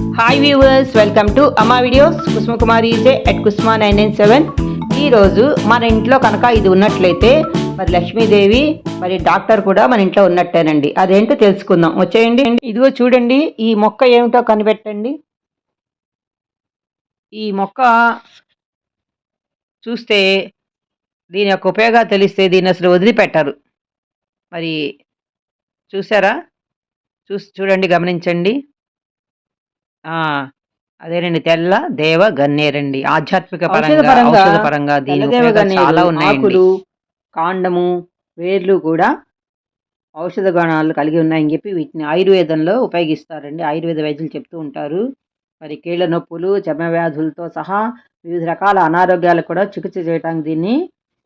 Hi viewers welcome to Amma videos Kusuma Kumari at Kusuma nine nine seven ఈరోజు మన ఇంట్లో కనుక ఇది ఉన్నట్లయితే మరి లక్ష్మీదేవి మరి డాక్టర్ కూడా మన ఇంట్లో ఉన్నట్టేనండి. అదేంటో తెలుసుకుందాం. వచ్చేయండి. ఇదిగో చూడండి ఈ మొక్క ఏమిటో కనిపెట్టండి. ఈ మొక్క చూస్తే దీని యొక్క ఉపయోగాలు తెలిస్తే దీన్ని అసలు వదిలిపెట్టారు. మరి చూసారా? చూ చూడండి గమనించండి. ఆ అదేనండి. తెల్ల దేవ గన్నేరండి. ఆధ్యాత్మిక పరంగా ఔషధపరంగా ఔషధ పరంగా దీని తెల్లదేవ ఉపయోగాలు గన్నేరు, చాలా ఉన్నాయండి. ఆకులు కాండము వేర్లు కూడా ఔషధ గుణాలు కలిగి ఉన్నాయని చెప్పి వీటిని ఆయుర్వేదంలో ఉపయోగిస్తారండి. ఆయుర్వేద వైద్యులు చెప్తూ ఉంటారు. మరి కీళ్ళ నొప్పులు చర్మ వ్యాధులతో సహా వివిధ రకాల అనారోగ్యాలకు కూడా చికిత్స చేయడానికి దీన్ని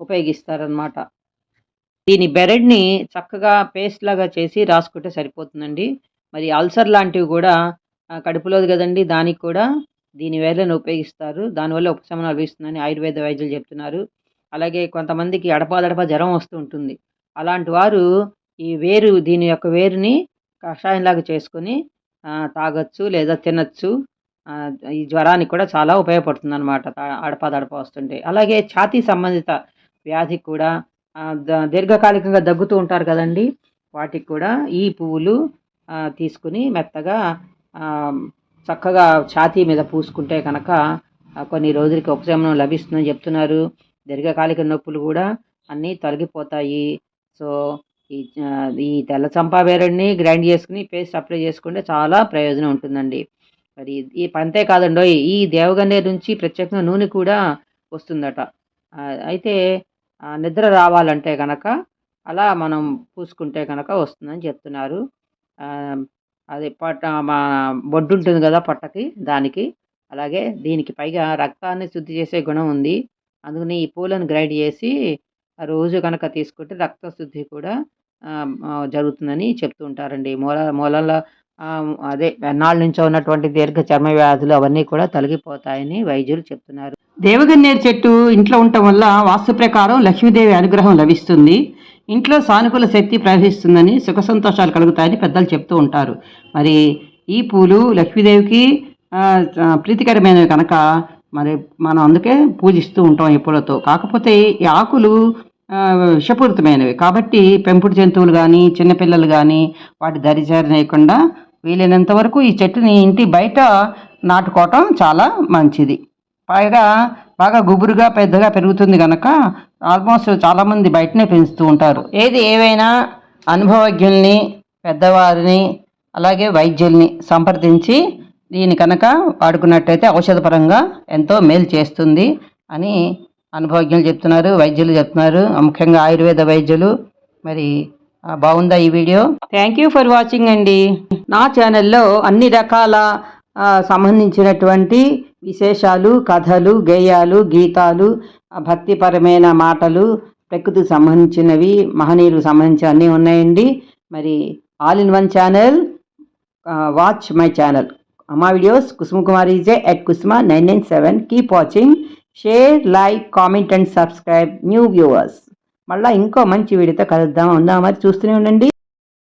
ఉపయోగిస్తారనమాట దీని బెరడ్ని చక్కగా పేస్ట్ లాగా చేసి రాసుకుంటే సరిపోతుందండి. మరి అల్సర్ లాంటివి కూడా కడుపులోది కదండి. దానికి కూడా దీని వేర్లను ఉపయోగిస్తారు. దానివల్ల ఉపశమనం లభిస్తుందని ఆయుర్వేద వైద్యులు చెప్తున్నారు. అలాగే కొంతమందికి అడపాదడప జ్వరం వస్తూ ఉంటుంది. అలాంటి వారు ఈ వేరు దీని యొక్క వేరుని కషాయంలాగా చేసుకొని తాగొచ్చు లేదా తినచ్చు. ఈ జ్వరానికి కూడా చాలా ఉపయోగపడుతుంది అనమాట అడపాదడప వస్తుంటే. అలాగే ఛాతీ సంబంధిత వ్యాధికి కూడా ద- దీర్ఘకాలికంగా దగ్గుతూ ఉంటారు కదండి. వాటికి కూడా ఈ పువ్వులు తీసుకుని మెత్తగా చక్కగా ఛాతీ మీద పూసుకుంటే కనుక కొన్ని రోజులకి ఉపశమనం లభిస్తుందని చెప్తున్నారు. దీర్ఘకాలిక నొప్పులు కూడా అన్నీ తొలగిపోతాయి. సో ఈ ఈ తెల్ల చంపా వేరుని గ్రైండ్ చేసుకుని పేస్ట్ అప్లై చేసుకుంటే చాలా ప్రయోజనం ఉంటుందండి. మరి ఈ పంతే కాదండో ఈ దేవగన్నేరు నుంచి ప్రత్యేకంగా నూనె కూడా వస్తుందట. అయితే నిద్ర రావాలంటే కనుక అలా మనం పూసుకుంటే కనుక వస్తుందని చెప్తున్నారు. అది పట్ట మా బొడ్డు ఉంటుంది కదా పొట్టకి దానికి. అలాగే దీనికి పైగా రక్తాన్ని శుద్ధి చేసే గుణం ఉంది. అందుకని ఈ పూలను గ్రైండ్ చేసి ఆ రోజు కనుక తీసుకుంటే రక్త శుద్ధి కూడా జరుగుతుందని చెప్తూ ఉంటారండి. మూల మూలల అదే ఎన్నాళ్ళ నుంచో ఉన్నటువంటి దీర్ఘ చర్మ వ్యాధులు అవన్నీ కూడా తొలగిపోతాయని వైద్యులు చెప్తున్నారు. దేవగన్నేరు చెట్టు ఇంట్లో ఉండటం వల్ల వాస్తు ప్రకారం లక్ష్మీదేవి అనుగ్రహం లభిస్తుంది. ఇంట్లో సానుకూల శక్తి ప్రవహిస్తుందని సుఖ సంతోషాలు కలుగుతాయని పెద్దలు చెప్తూ ఉంటారు. మరి ఈ పూలు లక్ష్మీదేవికి ప్రీతికరమైనవి కనుక మరి మనం అందుకే పూజిస్తూ ఉంటాం ఈ పూలతో. కాకపోతే ఈ ఆకులు విషపూరితమైనవి. కాబట్టి పెంపుడు జంతువులు కానీ చిన్నపిల్లలు కానీ వాటి దరిచేరనేయకుండా వీలైనంత వరకు ఈ చెట్టుని ఇంటి బయట నాటుకోవటం చాలా మంచిది. పైగా బాగా గుబురుగా పెద్దగా పెరుగుతుంది కనుక ఆల్మోస్ట్ చాలామంది బయటనే పెంచుతూ ఉంటారు. ఏది ఏవైనా అనుభవజ్ఞుల్ని పెద్దవారిని అలాగే వైద్యుల్ని సంప్రదించి దీని కనుక వాడుకున్నట్టయితే ఔషధపరంగా ఎంతో మేలు చేస్తుంది అని అనుభవజ్ఞులు చెప్తున్నారు వైద్యులు చెప్తున్నారు ముఖ్యంగా ఆయుర్వేద వైద్యులు. మరి బాగుందా ఈ video? Thank you for watching అండి. నా ఛానల్లో అన్ని రకాల సంబంధించినటువంటి విశేషాలు కథలు గేయాలు గీతాలు భక్తిపరమైన మాటలు ప్రకృతికి సంబంధించినవి మహనీయులకు సంబంధించిన అన్నీ ఉన్నాయండి. మరి all in one channel watch my channel. Amma videos Kusuma Kumari J at Kusuma nine nine seven. Keep watching. Share like comment and subscribe. New viewers. మళ్ళీ ఇంకో మంచి వీడియోతో కలుద్దాం. ఉందా మరి చూస్తూనే ఉండండి.